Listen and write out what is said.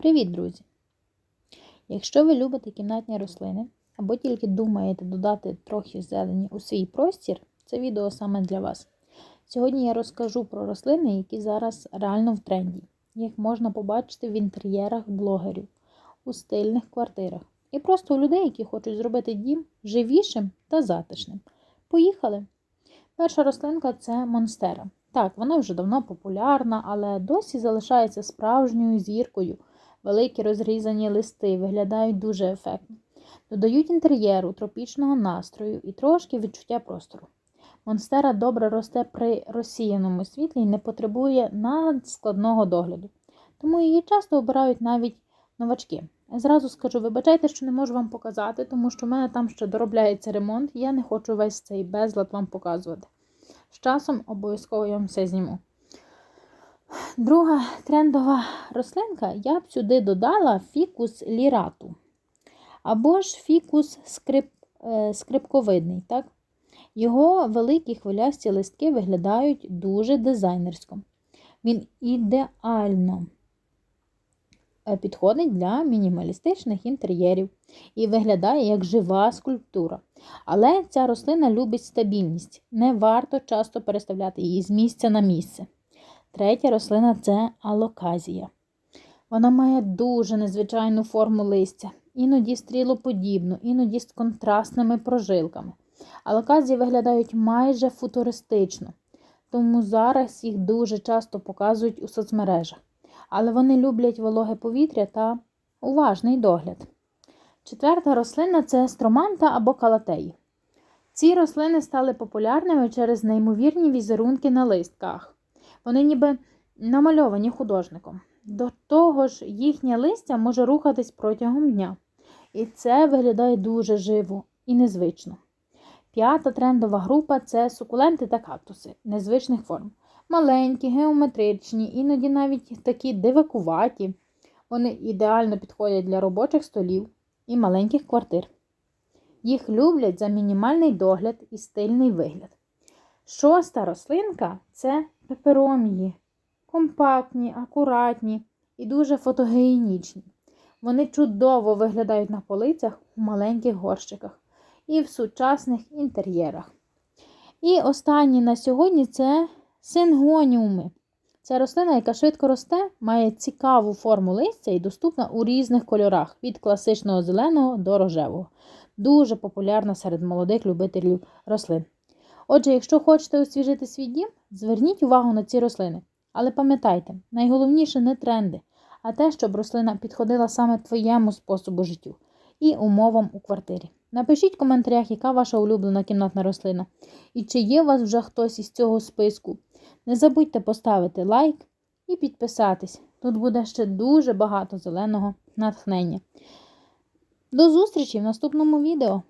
Привіт, друзі! Якщо ви любите кімнатні рослини або тільки думаєте додати трохи зелені у свій простір, це відео саме для вас. Сьогодні я розкажу про рослини, які зараз реально в тренді. Їх можна побачити в інтер'єрах блогерів, у стильних квартирах і просто у людей, які хочуть зробити дім живішим та затишним. Поїхали! Перша рослинка це монстера. Так, вона вже давно популярна, але досі залишається справжньою зіркою. Великі розрізані листи виглядають дуже ефектно, додають інтер'єру, тропічного настрою і трошки відчуття простору. Монстера добре росте при розсіяному світлі і не потребує надскладного догляду, тому її часто обирають навіть новачки. Зразу скажу, вибачайте, що не можу вам показати, тому що в мене там ще доробляється ремонт, і я не хочу весь цей безлад вам показувати. З часом обов'язково я вам все зніму. Друга трендова рослинка, я б сюди додала фікус лірату. Або ж фікус скрип, е, скрипковидний. Так? Його великі хвилясті листки виглядають дуже дизайнерсько. Він ідеально е, підходить для мінімалістичних інтер'єрів і виглядає як жива скульптура. Але ця рослина любить стабільність. Не варто часто переставляти її з місця на місце. Третя рослина це алоказія. Вона має дуже незвичайну форму листя, іноді стрілоподібну, іноді з контрастними прожилками. Алоказії виглядають майже футуристично, тому зараз їх дуже часто показують у соцмережах. Але вони люблять вологе повітря та уважний догляд. Четверта рослина це строманта або калатеї. Ці рослини стали популярними через неймовірні візерунки на листках. Вони ніби намальовані художником. До того ж, їхнє листя може рухатись протягом дня. І це виглядає дуже живо і незвично. П'ята трендова група це сукуленти та кактуси незвичних форм. Маленькі, геометричні, іноді навіть такі дивакуваті. Вони ідеально підходять для робочих столів і маленьких квартир. Їх люблять за мінімальний догляд і стильний вигляд. Шоста рослинка це пеперомії. Компактні, акуратні і дуже фотогенічні. Вони чудово виглядають на полицях у маленьких горщиках і в сучасних інтер'єрах. І останні на сьогодні це сингоніуми. Це рослина, яка швидко росте, має цікаву форму листя і доступна у різних кольорах від класичного зеленого до рожевого. Дуже популярна серед молодих любителів рослин. Отже, якщо хочете освіжити свій дім, зверніть увагу на ці рослини. Але пам'ятайте, найголовніше не тренди, а те, щоб рослина підходила саме твоєму способу життю і умовам у квартирі. Напишіть в коментарях, яка ваша улюблена кімнатна рослина, і чи є у вас вже хтось із цього списку. Не забудьте поставити лайк і підписатись. Тут буде ще дуже багато зеленого натхнення. До зустрічі в наступному відео!